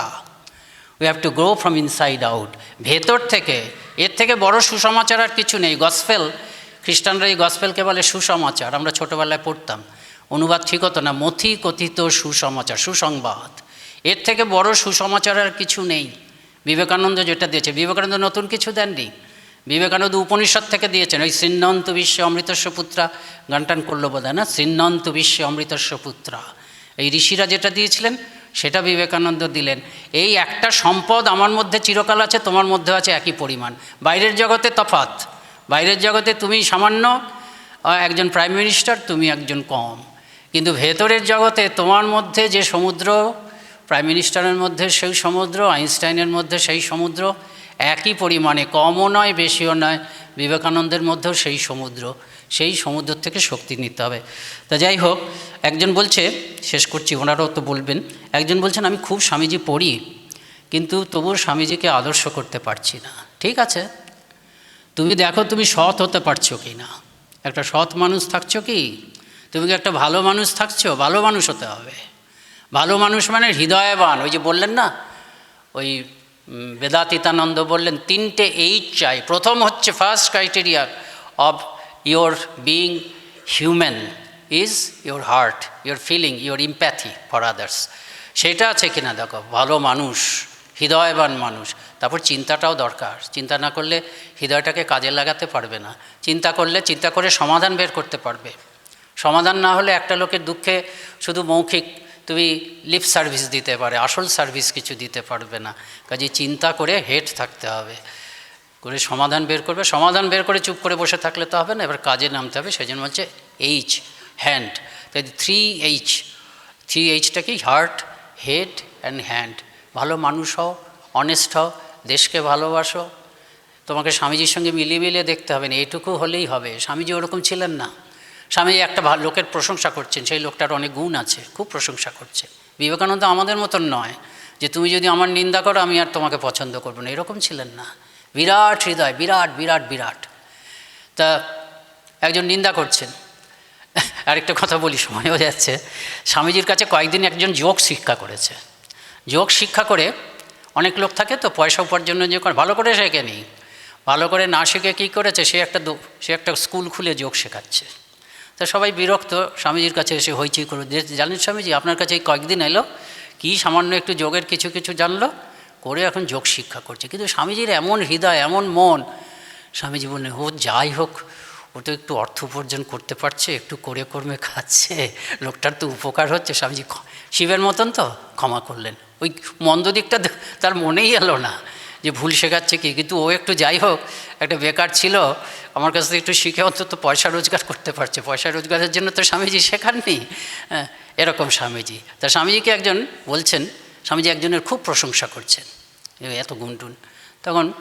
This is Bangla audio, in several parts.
We have to grow from inside out ভেতর থেকে, এর থেকে বড় সুসমাচার আর কিছু নেই। গসপেল, খ্রিস্টানরা এই গসপেলকে বলে সুসমাচার। আমরা ছোটোবেলায় পড়তাম। অনুবাদ ঠিক হতো না। মথি কথিত সুসমাচার, সুসংবাদ। এর থেকে বড় সুসমাচার আর কিছু নেই। বিবেকানন্দ যেটা দিয়েছে, বিবেকানন্দ নতুন কিছু দেননি। বিবেকানন্দ উপনিষদ থেকে দিয়েছেন। ওই শ্রীনন্ত বিশ্বে অমৃতস্ব পুত্রা, গানটান করল বোধ না? শ্রীনন্ত বিশ্বে অমৃতস্ব পুত্রা। এই ঋষিরা যেটা দিয়েছিলেন সেটা বিবেকানন্দ দিলেন। এই একটা সম্পদ আমার মধ্যে চিরকাল আছে, তোমার মধ্যে আছে একই পরিমাণ। বাইরের জগতে তফাত বাইরের জগতে তুমি সামান্য একজন প্রাইম মিনিস্টার, তুমি একজন কম। কিন্তু ভেতরের জগতে তোমার মধ্যে যে সমুদ্র, প্রাইম মিনিস্টারের মধ্যে সেই সমুদ্র, আইনস্টাইনের মধ্যে সেই সমুদ্র, একই পরিমাণে কমও নয়, বেশিও নয়, বিবেকানন্দের মধ্যেও সেই সমুদ্র। সেই সমুদ্র থেকে শক্তি নিতে হবে। তা যাই হোক, একজন বলছে, শেষ করছি, ওনারাও তো বলবেন, একজন বলছেন, আমি খুব স্বামীজি পড়ি, কিন্তু তবুও স্বামীজিকে আদর্শ করতে পারছি না। ঠিক আছে। তুমি দেখো, তুমি সৎ হতে পারছ কি না? একটা সৎ মানুষ থাকছো কি? তুমি কি একটা ভালো মানুষ থাকছো? ভালো মানুষ হতে হবে। ভালো মানুষ মানে হৃদয়বান। ওই যে বললেন না, ওই বেদাতীতানন্দ বললেন, তিনটে এইচ চাই। প্রথম হচ্ছে first criteria of your being human is your heart your feeling your empathy for others সেটা আছে কিনা দেখো, ভালো মানুষ, হৃদয়বান মানুষ, তারপর চিন্তাটাও দরকার। চিন্তা না করলে হৃদয়টাকে কাজে লাগাতে পারবে না। চিন্তা করলে, চিন্তা করে সমাধান বের করতে পারবে। সমাধান না হলে একটা লোকের দুঃখে শুধু মৌখিক তুমি লিপ সার্ভিস দিতে পারে, আসল সার্ভিস কিছু দিতে পারবে না। কাজে চিন্তা করে হেড থাকতে হবে। করে সমাধান বের করবে। সমাধান বের করে চুপ করে বসে থাকলে তো হবে না, এবার কাজে নামতে হবে সেই জন্য বলছে এইচ হ্যান্ড তাই থ্রি এইচ থ্রি এইচটা কি? হার্ট হেড অ্যান্ড হ্যান্ড ভালো মানুষ হও অনেস্ট হও, দেশকে ভালোবাসো। তোমাকে স্বামীজির সঙ্গে মিলিয়ে মিলিয়ে দেখতে হবে না এইটুকু হলেই হবে। স্বামীজি ওরকম ছিলেন না। স্বামীজি একটা ভালো লোকের প্রশংসা করছেন, সেই লোকটার অনেক গুণ আছে, খুব প্রশংসা করছে। বিবেকানন্দ আমাদের মতন নয় যে, তুমি যদি আমার নিন্দা করো, আমি আর তোমাকে পছন্দ করব না। এরকম ছিলেন না। বিরাট হৃদয়, বিরাট বিরাট বিরাট। তা একজন নিন্দা করছেন। আরেকটা কথা বলি সময় হয়ে যাচ্ছে। স্বামীজির কাছে কয়েকদিন একজন যোগ শিক্ষা করেছে। যোগ শিক্ষা করে অনেক লোক থাকে তো, পয়সা উপার্জনের যে ভালো করে শেখে নেই। ভালো করে না শিখে কী করেছে? সে একটা সে একটা স্কুল খুলে যোগ শেখাচ্ছে। তা সবাই বিরক্ত, স্বামীজির কাছে এসে হইচই করে জানেন স্বামীজি, আপনার কাছে এই কয়েকদিন এলো, কি সামান্য একটু যোগের কিছু কিছু জানলো? করে এখন যোগ শিক্ষা করছে। কিন্তু স্বামীজির এমন হৃদয় এমন মন স্বামীজি বললেন ও যাই হোক ও তো একটু অর্থ উপার্জন করতে পারছে একটু করে কর্মে খাচ্ছে লোকটার তো উপকার হচ্ছে। স্বামীজি শিবের মতন তো? ক্ষমা করলেন। ওই মন্দ দিকটা তার মনেই এলো না যে ভুল শেখাচ্ছে কি? কিন্তু ও একটু যাই হোক একটা বেকার ছিল আমার কাছ থেকে একটু শিখে অন্তত পয়সা রোজগার করতে পারছে। পয়সা রোজগারের জন্য তো স্বামীজি শেখাননি। হ্যাঁ, এরকম স্বামীজি। তা স্বামীজিকে একজন বলছেন স্বামীজি একজনের খুব প্রশংসা করছেন। এত গুনটুন। তখন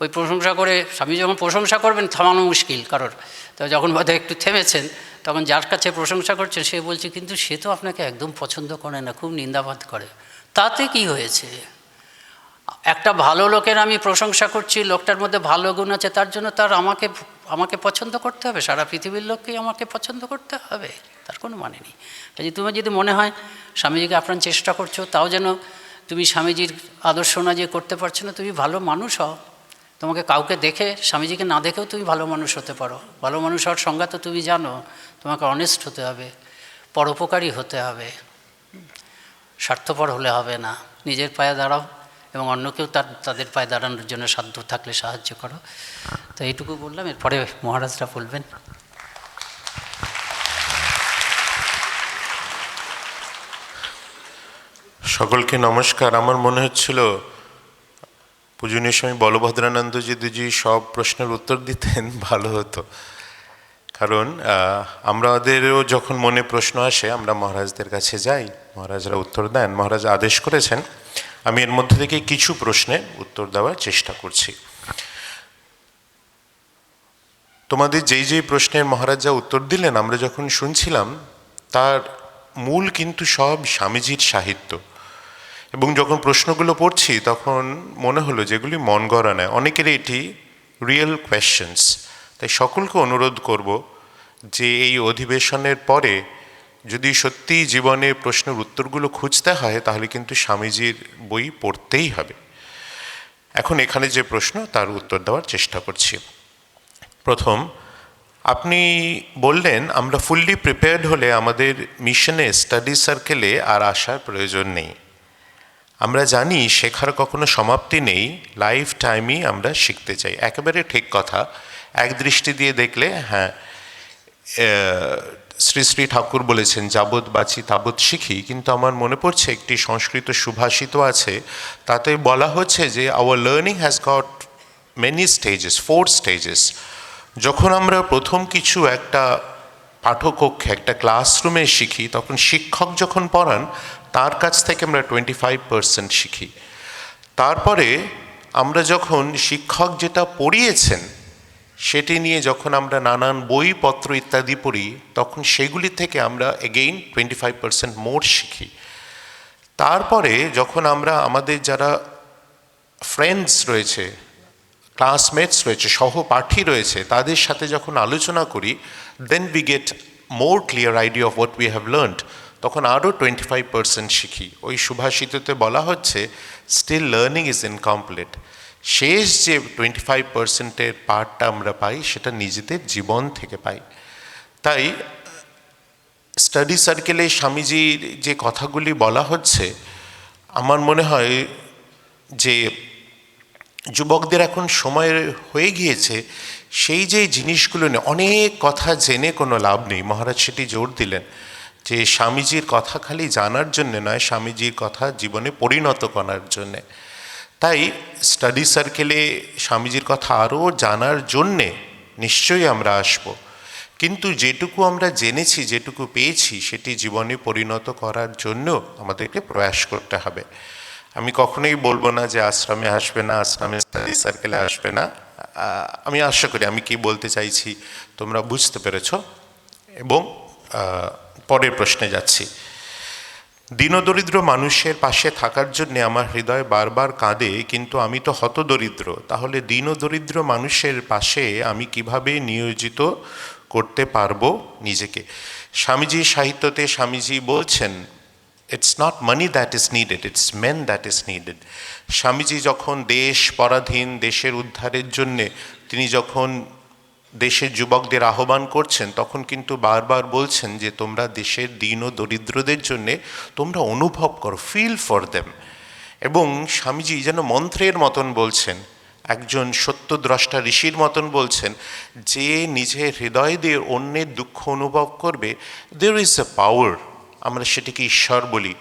ওই প্রশংসা করে স্বামী যখন প্রশংসা করবেন, থামানো মুশকিল কারোর। তো যখন বোধহয় একটু থেমেছেন, তখন যার কাছে প্রশংসা করছেন, সে বলছে, কিন্তু সে তো আপনাকে একদম পছন্দ করে না, খুব নিন্দাবাদ করে। তাতে কি হয়েছে? একটা ভালো লোকের আমি প্রশংসা করছি, লোকটার মধ্যে ভালো গুণ আছে, তার জন্য তার আমাকে আমাকে পছন্দ করতে হবে। সারা পৃথিবীর লোককেই আমাকে পছন্দ করতে হবে। কোনো মানে নেই। কাজে তুমি যদি মনে হয় স্বামীজিকে আপনার চেষ্টা করছ, তাও যেন তুমি স্বামীজির আদর্শ না যে করতে পারছ না, তুমি ভালো মানুষ হও। তোমাকে কাউকে দেখে, স্বামীজিকে না দেখেও তুমি ভালো মানুষ হতে পারো। ভালো মানুষ হওয়ার সংজ্ঞা তো তুমি জানো, তোমাকে অনেস্ট হতে হবে, পরোপকারী হতে হবে। স্বার্থপর হলে হবে না। নিজের পায়ে দাঁড়াও এবং অন্যকেও তার, তাদের পায়ে দাঁড়ানোর জন্য সাধ্য থাকলে সাহায্য করো। তো এইটুকু বললাম, এরপরে মহারাজরা বলবেন। সকলকে নমস্কার। আমার মনে হচ্ছিল পূজনীয় স্বামী বলভদ্রানন্দ যদি সব প্রশ্নের উত্তর দিতেন, ভালো হতো। কারণ আমাদেরও যখন মনে প্রশ্ন আসে, আমরা মহারাজদের কাছে যাই, মহারাজরা উত্তর দেন, মহারাজ আদেশ করেছেন, আমি এর মধ্যে থেকে কিছু প্রশ্নে উত্তর দেওয়ার চেষ্টা করছি। তোমাদের যেই যেই প্রশ্নের মহারাজ যা উত্তর দিলেন, আমরা যখন শুনছিলাম, তার মূল কিন্তু সব স্বামীজির সাহিত্য। এবং যখন প্রশ্নগুলো পড়ছি, তখন মনে হলো যেগুলি মন গড়া নেয়। অনেকের এটি রিয়েল কোয়েশ্চেন্স তাই সকলকে অনুরোধ করব যে এই অধিবেশনের পরে যদি সত্যি জীবনে প্রশ্নের উত্তরগুলো খুঁজতে হয়, তাহলে কিন্তু স্বামীজির বই পড়তেই হবে। এখন এখানে যে প্রশ্ন, তার উত্তর দেওয়ার চেষ্টা করছি। প্রথম, আপনি বললেন, আমরা ফুললি প্রিপেয়ার্ড হলে আমাদের মিশনে স্টাডি সার্কেলে আর আসার প্রয়োজন নেই। আমরা জানি শেখার কখনো সমাপ্তি নেই লাইফ টাইমই আমরা শিখতে চাই। একেবারে ঠিক কথা। এক দৃষ্টি দিয়ে দেখলে হ্যাঁ শ্রী শ্রী ঠাকুর বলেছেন, যাবৎ বাঁচি তাবৎ শিখি। কিন্তু আমার মনে পড়ছে, একটি সংস্কৃত সুভাষিত আছে, তাতে বলা হচ্ছে যে our learning has got many stages four stages যখন আমরা প্রথম কিছু একটা পাঠকক্ষে, একটা ক্লাসরুমে শিখি, তখন শিক্ষক যখন পড়ান তার কাছ থেকে আমরা টোয়েন্টি ফাইভ পার্সেন্ট শিখি। তারপরে আমরা যখন শিক্ষক যেটা পড়িয়েছেন, সেটি নিয়ে যখন আমরা নানান বইপত্র ইত্যাদি পড়ি, তখন সেগুলি থেকে আমরা again twenty five percent more শিখি। তারপরে যখন আমরা আমাদের যারা ফ্রেন্ডস রয়েছে ক্লাসমেটস রয়েছে, সহপাঠী রয়েছে, তাদের সাথে যখন আলোচনা করি then we get more clear idea of what we have learned তখন আরও টোয়েন্টি ফাইভ পার্সেন্ট শিখি। ওই সুভাষিততে বলা হচ্ছে স্টিল লার্নিং ইজ ইনকমপ্লিট শেষ যে টোয়েন্টি ফাইভ পার্সেন্টের পার্টটা আমরা পাই, সেটা নিজেদের জীবন থেকে পাই। তাই স্টাডি সার্কেলে স্বামীজির যে কথাগুলি বলা হচ্ছে, আমার মনে হয় যে যুবকদের এখন সময় হয়ে গিয়েছে, সেই যে জিনিসগুলো নিয়ে অনেক কথা জেনে কোনো লাভ নেই। মহারাজ সেটি জোর দিলেন। যে স্বামীজির কথা খালি জানার জন্য নয়, স্বামীজির কথা জীবনে পরিণত করার জন্যে। তাই স্টাডি সার্কেলে স্বামীজির কথা আরও জানার জন্যে নিশ্চয়ই আমরা আসব। কিন্তু যেটুকু আমরা জেনেছি, যেটুকু পেয়েছি, সেটি জীবনে পরিণত করার জন্য আমাদেরকে প্রয়াস করতে হবে। আমি কখনোই বলব না যে আশ্রমে আসবে না, আশ্রমে স্টাডি সার্কেলে আসবে না। আমি আশা করি আমি কি বলতে চাইছি তোমরা বুঝতে পেরেছ। এবং পরের প্রশ্নে যাচ্ছি। দীনদরিদ্র মানুষের পাশে থাকার জন্য আমার হৃদয় বারবার কাঁদে, কিন্তু আমি তো হতদরিদ্র। তাহলে দীনদরিদ্র মানুষের পাশে আমি কীভাবে নিয়োজিত করতে পারব নিজেকে? স্বামীজি সাহিত্যতে স্বামীজি বলছেন it's not money that is needed it's men that is needed Swamiji যখন দেশ পরাধীন, দেশের উদ্ধারের জন্যে তিনি যখন দেশের যুবকদের আহ্বান করছেন, তখন কিন্তু বারবার বলছেন যে, তোমরা দেশের দিন ও দরিদ্রদের জন্যে তোমরা অনুভব করো ফিল ফর দেম এবং স্বামীজি যেন মন্ত্রের মতন বলছেন, একজন সত্যদ্রষ্টা ঋষির মতন বলছেন, যে নিজের হৃদয় দিয়ে অন্যের দুঃখ অনুভব করবে দের ইজ এ পাওয়ার আমরা সেটিকে ঈশ্বর বলি।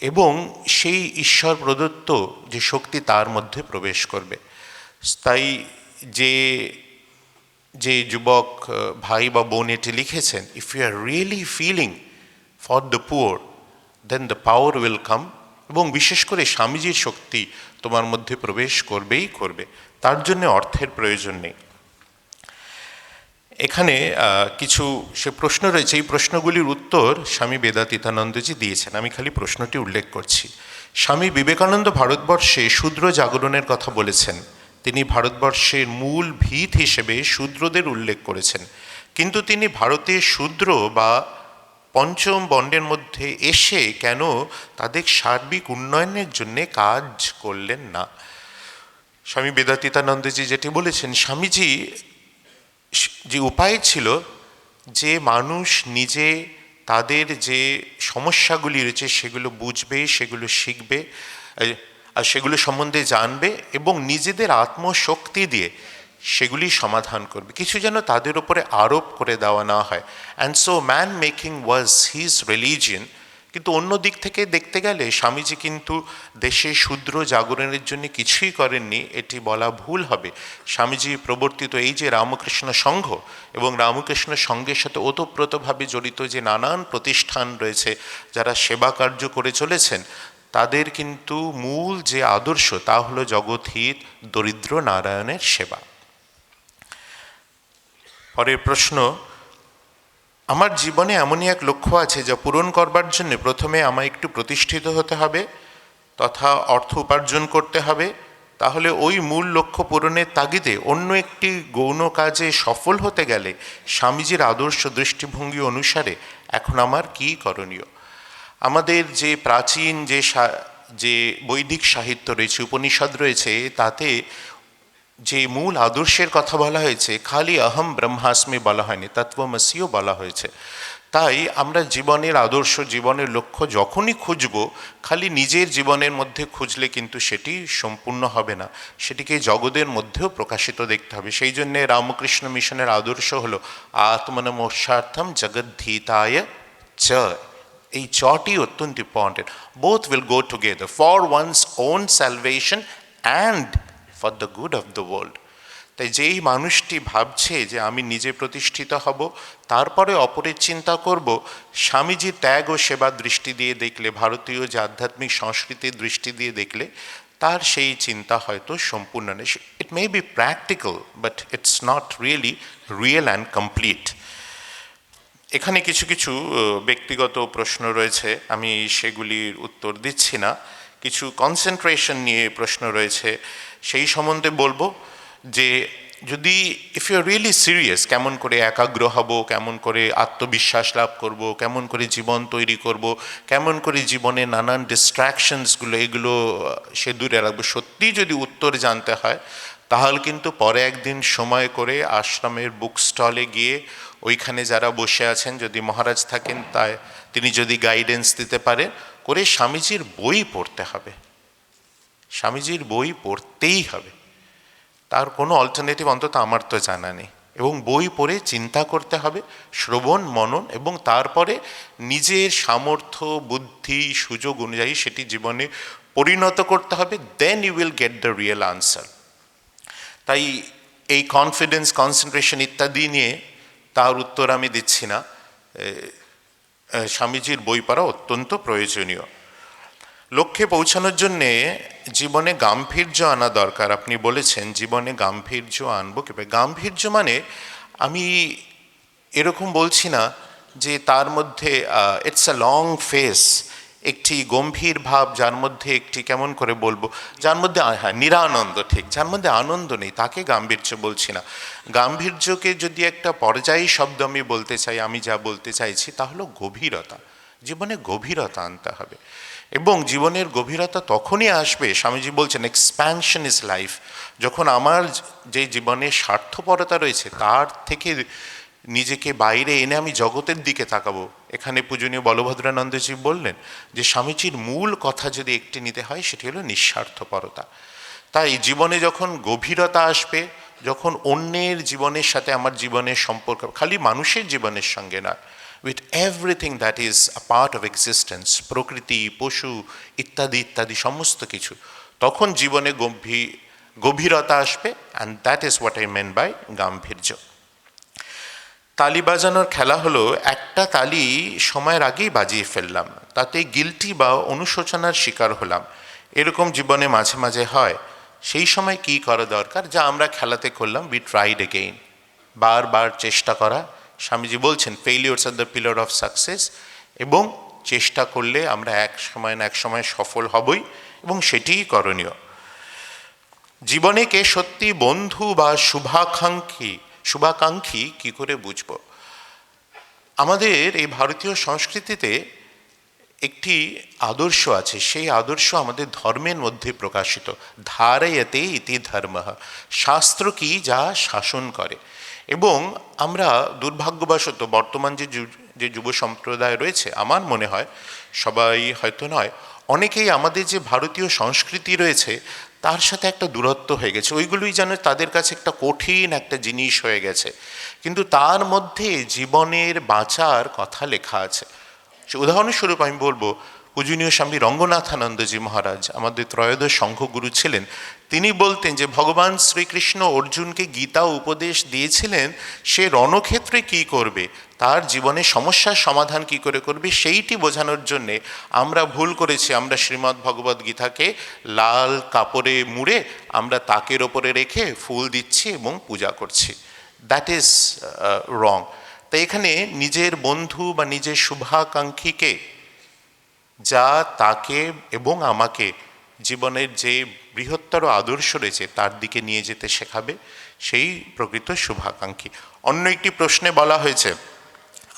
এবং সেই ঈশ্বর প্রদত্ত যে শক্তি তার মধ্যে প্রবেশ করবে। তাই যে যে যুবক ভাই বা বোন এটি লিখেছেন if you are really feeling for the poor then the power will come এবং বিশেষ করে স্বামীজির শক্তি তোমার মধ্যে প্রবেশ করবেই করবে। তার জন্য অর্থের প্রয়োজন নেই। এখানে কিছু সে প্রশ্ন রয়েছে। এই প্রশ্নগুলির উত্তর স্বামী বেদাতীতানন্দজি দিয়েছেন। আমি খালি প্রশ্নটি উল্লেখ করছি। স্বামী বিবেকানন্দ ভারতবর্ষে শূদ্র জাগরণের কথা বলেছেন। তিনি ভারতবর্ষের মূল ভিত হিসেবে শূদ্রদের উল্লেখ করেছেন। কিন্তু তিনি ভারতের শূদ্র বা পঞ্চম বন্ডের মধ্যে এসে কেন তাদের সার্বিক উন্নয়নের জন্যে কাজ করলেন না? স্বামী বেদাতীতানন্দজি যেটি বলেছেন, স্বামীজি, যে উপায় ছিল যে মানুষ নিজে তাদের যে সমস্যাগুলি রয়েছে সেগুলো বুঝবে, সেগুলো শিখবে আর সেগুলো সম্বন্ধে জানবে এবং নিজেদের আত্মশক্তি দিয়ে সেগুলি সমাধান করবে। কিছু যেন তাদের উপরে আরোপ করে দেওয়া না হয়। And so man making was his religion কিন্তু অন্য দিক থেকে দেখতে গেলে স্বামীজি কিন্তু দেশে শূদ্র জাগরণের জন্য কিছুই করেননি, এটি বলা ভুল হবে। স্বামীজি প্রবর্তিত এই যে রামকৃষ্ণ সংঘ এবং রামকৃষ্ণ সংঘের সাথে ওতপ্রোতভাবে জড়িত যে নানান প্রতিষ্ঠান রয়েছে, যারা সেবা কার্য করে চলেছেন তাদের কিন্তু মূল যে আদর্শ তা হলো জগৎহিত দরিদ্র, নারায়ণের সেবা। পরের প্রশ্ন, আমার জীবনে এমনই এক লক্ষ্য আছে যা পূরণ করবার জন্য প্রথমে আমায় একটু প্রতিষ্ঠিত হতে হবে, তথা অর্থ উপার্জন করতে হবে। তাহলে ওই মূল লক্ষ্য পূরণের তাগিদে অন্য একটি গৌণ কাজে সফল হতে গেলে স্বামীজির আদর্শ দৃষ্টিভঙ্গি অনুসারে এখন আমার কী করণীয়? আমাদের যে প্রাচীন যে যে বৈদিক সাহিত্য রয়েছে, উপনিষদ রয়েছে, তাতে যে মূল আদর্শের কথা বলা হয়েছে, খালি অহম ব্রহ্মাস্মি বলা হয়নি তত্ত্বমসিও বলা হয়েছে। তাই আমরা জীবনের আদর্শ, জীবনের লক্ষ্য যখনই খুঁজব, খালি নিজের জীবনের মধ্যে খুঁজলে কিন্তু সেটি সম্পূর্ণ হবে না। সেটিকে জগতের মধ্যেও প্রকাশিত দেখতে হবে। সেই জন্যে রামকৃষ্ণ মিশনের আদর্শ হলো আত্মনমোষার্থম জগদ্ধিতায় চ। এই চটি অত্যন্ত important both will go together for one's own salvation and for the good of the world তাই যেই মানুষটি ভাবছে যে আমি নিজে প্রতিষ্ঠিত হব, তারপরে অপরের চিন্তা করব, স্বামীজি ত্যাগ ও সেবা দৃষ্টি দিয়ে দেখলে, ভারতীয় যে আধ্যাত্মিক সংস্কৃতির দৃষ্টি দিয়ে দেখলে, তার সেই চিন্তা হয়তো সম্পূর্ণ নেই। It may be practical but it's not really real and complete এখানে কিছু কিছু ব্যক্তিগত প্রশ্ন রয়েছে। আমি সেগুলির উত্তর দিচ্ছি না। কিছু কনসেন্ট্রেশন নিয়ে প্রশ্ন রয়েছে। সেই সম্বন্ধে বলব যে, যদি ইফ ইউ রিয়েলি সিরিয়াস কেমন করে একাগ্র হব, কেমন করে আত্মবিশ্বাস লাভ করব, কেমন করে জীবন তৈরি করব, কেমন করে জীবনে নানান ডিস্ট্র্যাকশনসগুলো এগুলো সে দূরে রাখব সত্যি যদি উত্তর জানতে হয়, তাহলে কিন্তু পরে একদিন সময় করে আশ্রমের বুক স্টলে গিয়ে ওইখানে যারা বসে আছেন, যদি মহারাজ থাকেন, তাই তিনি যদি গাইডেন্স দিতে পারেন করে স্বামীজির বই পড়তে হবে। স্বামীজির বই পড়তেই হবে। তার কোনো অল্টারনেটিভ অন্তত আমার তো জানা নেই। এবং বই পড়ে চিন্তা করতে হবে, শ্রবণ, মনন, এবং তারপরে নিজের সামর্থ্য, বুদ্ধি, সুযোগ অনুযায়ী সেটি জীবনে পরিণত করতে হবে then you will get the real answer তাই এই কনফিডেন্স কনসেন্ট্রেশন ইত্যাদি নিয়ে তার উত্তর আমি দিচ্ছি না। স্বামীজির বই পড়া অত্যন্ত প্রয়োজনীয়। লক্ষ্যে পৌঁছানোর জন্যে জীবনে গাম্ভীর্য আনা দরকার। আপনি বলেছেন, জীবনে গাম্ভীর্য আনব কীভাবে? গাম্ভীর্য মানে আমি এরকম বলছি না যে তার মধ্যে ইটস আ লং ফেস একটি গম্ভীর ভাব, যার মধ্যে একটি, কেমন করে বলব, যার মধ্যে হ্যাঁ নিরানন্দ, ঠিক, যার মধ্যে আনন্দ নেই, তাকে গাম্ভীর্য বলছি না। গাম্ভীর্যকে যদি একটা পর্যায়ী শব্দ আমি বলতে চাই, আমি যা বলতে চাইছি, তা হলো গভীরতা। জীবনে গভীরতা আনতে হবে। এবং জীবনের গভীরতা তখনই আসবে, স্বামীজি বলছেন এক্সপ্যানশন ইজ লাইফ যখন আমার যে জীবনে স্বার্থপরতা রয়েছে, তার থেকে নিজেকে বাইরে এনে আমি জগতের দিকে তাকাবো। এখানে পূজনীয় বলভদ্রানন্দজি বললেন যে, স্বামীজির মূল কথা যদি একটি নিতে হয়, সেটি হলো নিঃস্বার্থপরতা। তাই জীবনে যখন গভীরতা আসবে, যখন অন্যের জীবনের সাথে আমার জীবনের সম্পর্ক, খালি মানুষের জীবনের সঙ্গে নয় with everything that is a part of existence প্রকৃতি, পশু, ইত্যাদি ইত্যাদি, সমস্ত কিছু, তখন জীবনে গম্ভীর গভীরতা আসবে and that is what I mean by গাম্ভীর্য। তালি বাজানোর খেলা হলো, একটা তালি সময়ের আগেই বাজিয়ে ফেললাম। তাতে গিলটি বা অনুশোচনার শিকার হলাম। এরকম জীবনে মাঝে মাঝে হয়, সেই সময় কি করা দরকার, যা আমরা খেলাতে করলাম উই ট্রাইড এগেইন বারবার চেষ্টা করা, স্বামীজি বলছেন failures are the pillar of success এবং চেষ্টা করলে আমরা এক সময় না এক সময় সফল হবই, এবং সেটিই করণীয়। জীবনে কে সত্যি বন্ধু বা শুভাকাঙ্ক্ষী শুভাকাঙ্ক্ষী কি করে বুঝব? আমাদের এই ভারতীয় সংস্কৃতিতে একটি আদর্শ আছে, সেই আদর্শ আমাদের ধর্মের মধ্যে প্রকাশিত। ধারয়তে ইতি ধর্ম, শাস্ত্র কি যা শাসন করে? এবং আমরা দুর্ভাগ্যবশত বর্তমান যে যু- যুব সম্প্রদায় রয়েছে, আমার মনে হয় সবাই হয়তো নয়, অনেকেই আমাদের যে ভারতীয় সংস্কৃতি রয়েছে তার সাথে একটা দূরত্ব হয়ে গেছে। ওইগুলোই যেন তাদের কাছে একটা কঠিন একটা জিনিস হয়ে গেছে। কিন্তু তার মধ্যে জীবনের বাঁচার কথা লেখা আছে। উদাহরণস্বরূপ আমি বলব, পূজনীয় স্বামী রঙ্গনাথানন্দজি মহারাজ, আমাদের ত্রয়োদশ সংঘগুরু ছিলেন। তিনি বলতেন যে, ভগবান শ্রীকৃষ্ণ অর্জুনকে গীতা উপদেশ দিয়েছিলেন, সে রণক্ষেত্রে কি করবে? তার জীবনে সমস্যার সমাধান কি করে করবে সেইটি বোঝানোর জন্যে আমরা ভুল করেছি। আমরা শ্রীমদ্ ভগবদ গীতাকে লাল কাপড়ে মুড়ে আমরা তাকের ওপরে রেখে ফুল দিচ্ছি এবং পূজা করছি। দ্যাট ইজ রং তাই এখানে নিজের বন্ধু বা নিজের শুভাকাঙ্ক্ষীকে যা তাকে এবং আমাকে জীবনের যে বৃহত্তর আদর্শ রয়েছে তার দিকে নিয়ে যেতে শেখাবে, সেই প্রকৃত শুভাকাঙ্ক্ষী। অন্য একটি প্রশ্নে বলা হয়েছে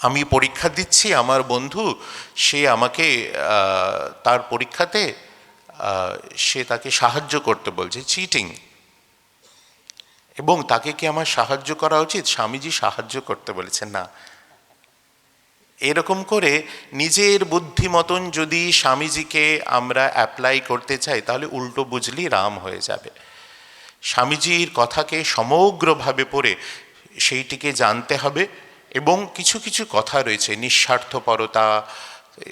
আমি পরীক্ষা দিচ্ছি, আমার বন্ধু, সে আমাকে তার পরীক্ষাতে সে তাকে সাহায্য করতে বলছে চিটিং এবং তাকে কি আমার সাহায্য করা উচিত? স্বামীজি সাহায্য করতে বলেছেন, না। এরকম করে নিজের বুদ্ধি মতন যদি স্বামীজিকে আমরা অ্যাপ্লাই করতে চাই, তাহলে উল্টো বুঝলি রাম হয়ে যাবে। স্বামীজির কথাকে সমগ্রভাবে পড়ে, সেইটিকে জানতে হবে। এবং কিছু কিছু কথা রয়েছে, নিঃস্বার্থপরতা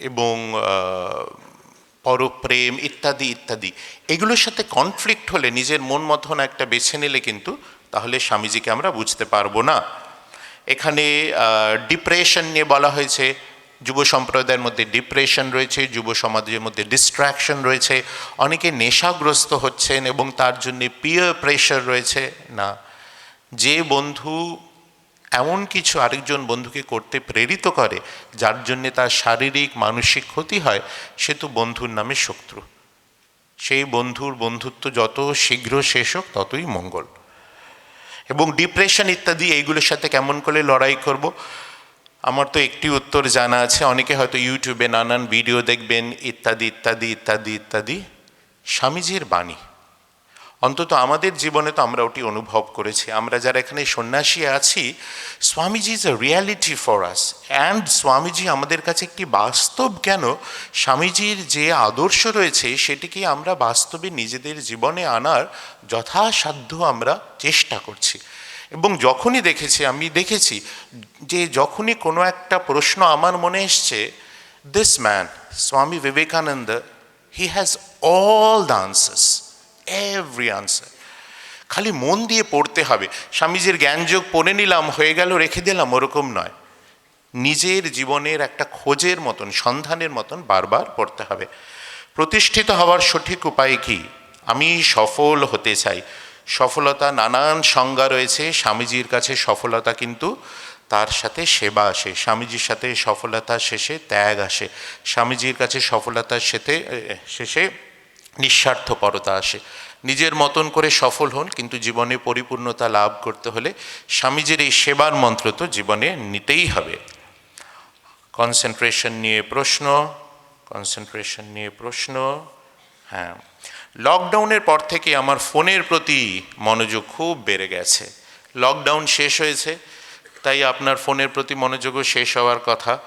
এবং পরপ্রেম ইত্যাদি ইত্যাদি। এগুলোর সাথে কনফ্লিক্ট হলে নিজের মন মতন একটা বেছে নিলে কিন্তু তাহলে স্বামীজিকে আমরা বুঝতে পারব না। এখানে ডিপ্রেশন নিয়ে বলা হয়েছে, যুব সম্প্রদায়ের মধ্যে ডিপ্রেশন রয়েছে, যুব সমাজের মধ্যে ডিস্ট্র্যাকশন রয়েছে, অনেকে নেশাগ্রস্ত হচ্ছেন এবং তার জন্য পিয়ার প্রেশার রয়েছে। না, যে বন্ধু এমন কিছু আরেকজন বন্ধুকে করতে প্রেরিত করে, যার জন্যে তার শারীরিক, মানসিক ক্ষতি হয়, সে তো বন্ধুর নামে শত্রু। সেই বন্ধুর বন্ধুত্ব যত শীঘ্র শেষ হোক, ততই মঙ্গল। এবং ডিপ্রেশন ইত্যাদি, এইগুলোর সাথে কেমন করে লড়াই করব? আমার তো একটি উত্তর জানা আছে। অনেকে হয়তো ইউটিউবে নানান ভিডিও দেখবেন, ইত্যাদি ইত্যাদি ইত্যাদি ইত্যাদি। স্বামীজির বাণী। অন্তত আমাদের জীবনে তো আমরা ওটি অনুভব করেছি। আমরা যারা এখানে সন্ন্যাসী আছি, Swamiji is a reality for us and Swamiji আমাদের কাছে একটি বাস্তব কেন? স্বামীজির যে আদর্শ রয়েছে, সেটিকে আমরা বাস্তবে নিজেদের জীবনে আনার যথাসাধ্য আমরা চেষ্টা করছি। এবং যখনই দেখেছি, আমি দেখেছি যে যখনই কোনো একটা প্রশ্ন আমার মনে এসছে this man Swami Vivekananda he has all the answers every answer খালি মন দিয়ে পড়তে হবে। স্বামীজির জ্ঞানযোগ পড়ে নিলাম, হয়ে গেল, রেখে দিলাম, ওরকম নয়। নিজের জীবনের একটা খোঁজের মতন, সন্ধানের মতন বারবার পড়তে হবে। প্রতিষ্ঠিত হওয়ার সঠিক উপায় কি? আমি সফল হতে চাই। সফলতা নানান সংজ্ঞা রয়েছে। স্বামীজির কাছে সফলতা কিন্তু তার সাথে সেবা আসে। স্বামীজির সাথে সফলতা শেষে ত্যাগ আসে। স্বামীজির কাছে সফলতার সাথে শেষে নিঃস্বার্থপরতা আসে। নিজের মতন করে সফল হন, কিন্তু জীবনে পরিপূর্ণতা লাভ করতে হলে স্বামীজির এই সেবার মন্ত্র তো জীবনে নিতেই হবে। কনসেন্ট্রেশন নিয়ে প্রশ্ন, কনসেন্ট্রেশন নিয়ে প্রশ্ন হ্যাঁ। লকডাউনের পর থেকে আমার ফোনের প্রতি মনোযোগ খুব বেড়ে গেছে। লকডাউন শেষ হয়েছে, তাই আপনার ফোনের প্রতি মনোযোগও শেষ হওয়ার কথা।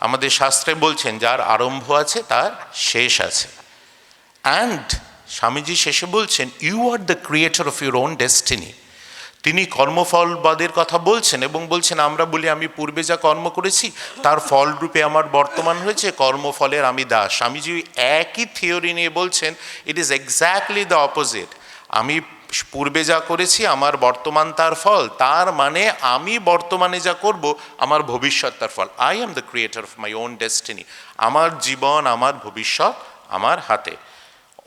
আমাদের শাস্ত্রে বলছেন, যার আরম্ভ আছে, তার শেষ আছে। অ্যান্ড স্বামীজি শেষে বলছেন you are the creator of your own destiny তিনি কর্মফলবাদের কথা বলছেন এবং বলছেন, আমরা বলি, আমি পূর্বে যা কর্ম করেছি, তার ফলরূপে আমার বর্তমান হয়েছে, কর্মফলের আমি দাস। স্বামীজি একই থিওরি নিয়ে বলছেন it is exactly the opposite আমি পূর্বে যা করেছি, আমার বর্তমান তার ফল, তার মানে আমি বর্তমানে যা করব, আমার ভবিষ্যৎ তার ফল। I am the creator of my own destiny আমার জীবন, আমার ভবিষ্যৎ আমার হাতে।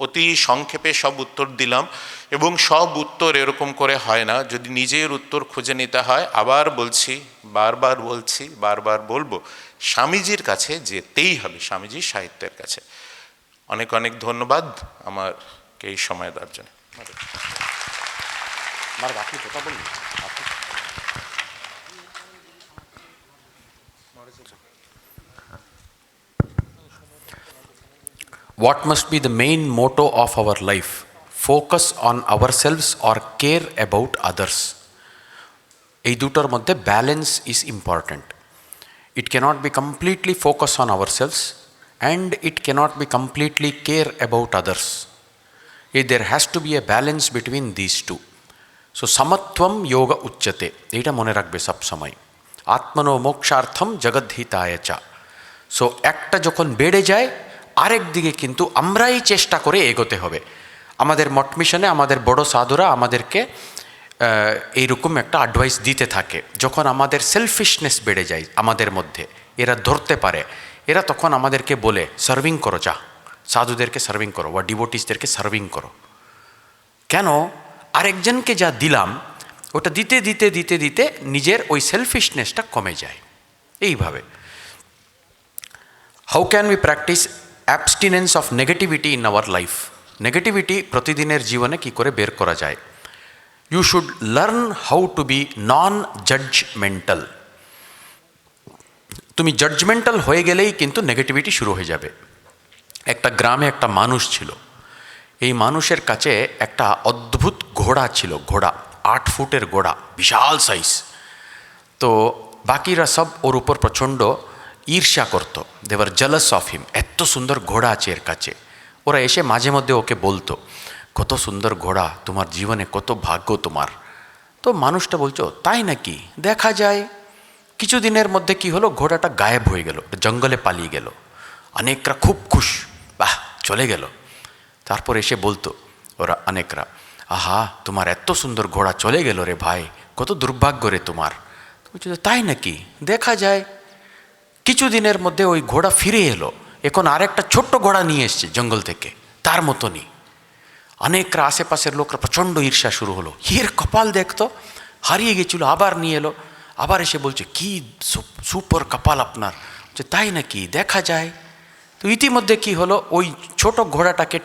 অতি সংক্ষেপে সব উত্তর দিলাম এবং সব উত্তর এরকম করে হয় না। যদি নিজের উত্তর খুঁজে নিতে হয়, আবার বলছি, বারবার বলছি, বারবার বলব, স্বামীজির কাছে যেতেই হবে স্বামীজির সাহিত্যের কাছে। অনেক অনেক ধন্যবাদ আমাকে এই সময় দেওয়ার জন্য। কথা বলুন। What must be the main motto of our life? Focus on ourselves or care about others? এই দুটোর মধ্যে balance is important it cannot be completely focus on our selves and it cannot be completely care about others এই there has to be a balance between this two so সমত্বম যোগ উচ্চতে এইটা মনে রাখবে সবসময় আত্মনো মোক্ষার্থম জগদ্ধিতায় চা সো একটা যখন বেড়ে যায় আরেক দিকে কিন্তু আমরাই চেষ্টা করে এগোতে হবে। আমাদের মঠ মিশনে আমাদের বড় সাধুরা আমাদেরকে এইরকম একটা অ্যাডভাইস দিতে থাকে। যখন আমাদের সেলফিশনেস বেড়ে যায় আমাদের মধ্যে, এরা ধরতে পারে। এরা তখন আমাদেরকে বলে সার্ভিং করো যা সাধুদেরকে সার্ভিং করো বা ডিভোটিসদেরকে সার্ভিং করো। কেন? আরেকজনকে যা দিলাম, ওটা দিতে দিতে দিতে দিতে নিজের ওই সেলফিশনেসটা কমে যায়। এইভাবে। How can we practice abstinence of negativity in our life negativity প্রতিদিনের জীবনে কি করে বের করা যায় you should learn how to be non judgmental তুমি জাজমেন্টাল হয়ে গেলেই কিন্তু নেগেটিভিটি শুরু হয়ে যাবে একটা গ্রামে একটা মানুষ ছিল এই মানুষের কাছে একটা অদ্ভুত ঘোড়া ছিল ঘোড়া আট ফুটের ঘোড়া বিশাল সাইজ তো বাকিরা সব ওর উপর প্রচণ্ড ঈর্ষা করত। দেওয়ার জলস অফ হিম এত সুন্দর ঘোড়া আছে এর কাছে। ওরা এসে মাঝে মধ্যে ওকে বলতো, কত সুন্দর ঘোড়া, তোমার জীবনে কত ভাগ্য তোমার। তো মানুষটা বলছো, তাই নাকি? দেখা যায়। কিছুদিনের মধ্যে কি হলো, ঘোড়াটা গায়েব হয়ে গেল, জঙ্গলে পালিয়ে গেল। অনেকরা খুব খুশ, বাহ, চলে গেল। তারপর এসে বলতো ওরা অনেকরা, আহা, তোমার এত সুন্দর ঘোড়া চলে গেল রে ভাই, কত দুর্ভাগ্য রে তোমার। তাই নাকি? দেখা যায়। কিছুদিনের মধ্যে ওই ঘোড়া ফিরে এলো। এখন আরেকটা ছোট্ট ঘোড়া নিয়ে এসছে জঙ্গল থেকে। তার মতনই। অনেকরা আশেপাশের লোকরা প্রচণ্ড ঈর্ষা শুরু হলো। এর কপাল দেখতো, হারিয়ে গেছিল, আবার নিয়ে এলো। আবার এসে বলছে, কি সুপার কপাল আপনার? যে তাই নাকি? দেখা যায়। তো ইতিমধ্যে কি হলো? ওই ছোট ঘোড়াটাকে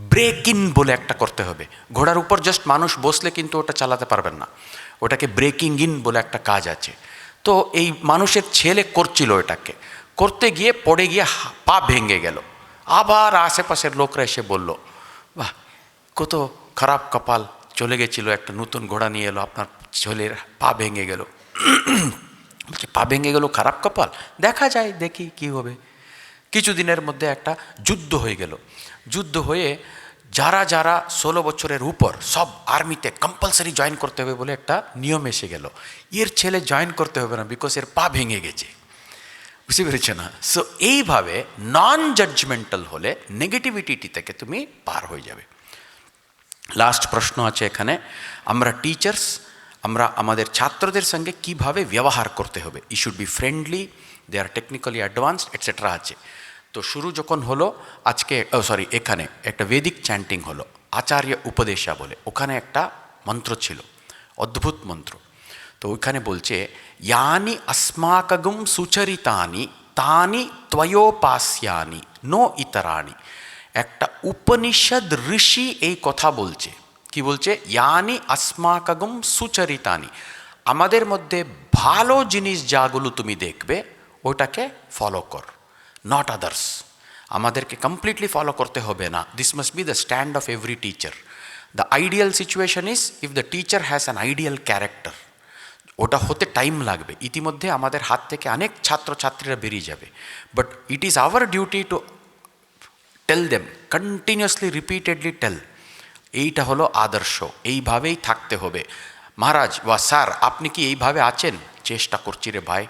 ব্রেক ইন বলে একটা করতে হবে। ঘোড়ার উপর জাস্ট মানুষ বসলে কিন্তু ওটা চালাতে পারবেন না। ওটাকে ব্রেকিং ইন বলে একটা কাজ আছে। তো এই মানুষের ছেলে করছিল এটাকে। করতে গিয়ে পড়ে গিয়ে পা ভেঙে গেল। আবার আশেপাশের লোকরা এসে বলল, বাহ, কত খারাপ কপাল। চলে গেছিল, একটা নতুন ঘোড়া নিয়ে এলো, আপনার ছেলের পা ভেঙে গেল। বলছে, পা ভেঙে গেল, খারাপ কপাল? দেখা যায়, দেখি কি হবে। কিছুদিনের মধ্যে একটা যুদ্ধ হয়ে গেল। যুদ্ধ হয়ে যারা যারা ষোলো বছরের উপর সব আর্মিতে কম্পালসারি জয়েন করতে হবে বলে একটা নিয়ম এসে গেল। এর ছেলে জয়েন করতে হবে না বিকজ এর পা ভেঙে গেছে। বুঝতে পেরেছ না? সো এইভাবে নন জাজমেন্টাল হলে নেগেটিভিটি থেকে তুমি পার হয়ে যাবে। লাস্ট প্রশ্ন আছে এখানে। আমরা টিচার্স আমরা আমাদের ছাত্রদের সঙ্গে কীভাবে ব্যবহার করতে হবে? He should be friendly they are technically advanced etcetera আছে। তো শুরু যখন হলো, আজকে সরি, এখানে একটা বেদিক চ্যান্টিং হলো, আচার্য উপদেশা বলে, ওখানে একটা মন্ত্র ছিল, অদ্ভুত মন্ত্র। তো ওইখানে বলছে, ইয়ানি অস্মাকগুম সুচরিতানি, তানি ত্বয়োপাস্যানি, নো ইতরানি একটা উপনিষদ ঋষি এই কথা বলছে। কি বলছে? ইয়ানি আসমাকগুম সুচরিতানি। আমাদের মধ্যে ভালো জিনিস যাগুলো তুমি দেখবে, ওটাকে ফলো কর। নট আদার্স আমাদেরকে কমপ্লিটলি ফলো করতে হবে না। This must be the stand of every teacher the ideal situation is if the teacher has an ideal character ওটা হতে টাইম লাগবে। ইতিমধ্যে আমাদের হাত থেকে অনেক ছাত্রছাত্রীরা বেরিয়ে যাবে। But it is our duty to tell them continuously repeatedly tell এইটা হলো আদর্শ, এইভাবেই থাকতে হবে। মহারাজ বা স্যার, আপনি কি এইভাবে আছেন? চেষ্টা করছি রে ভাই।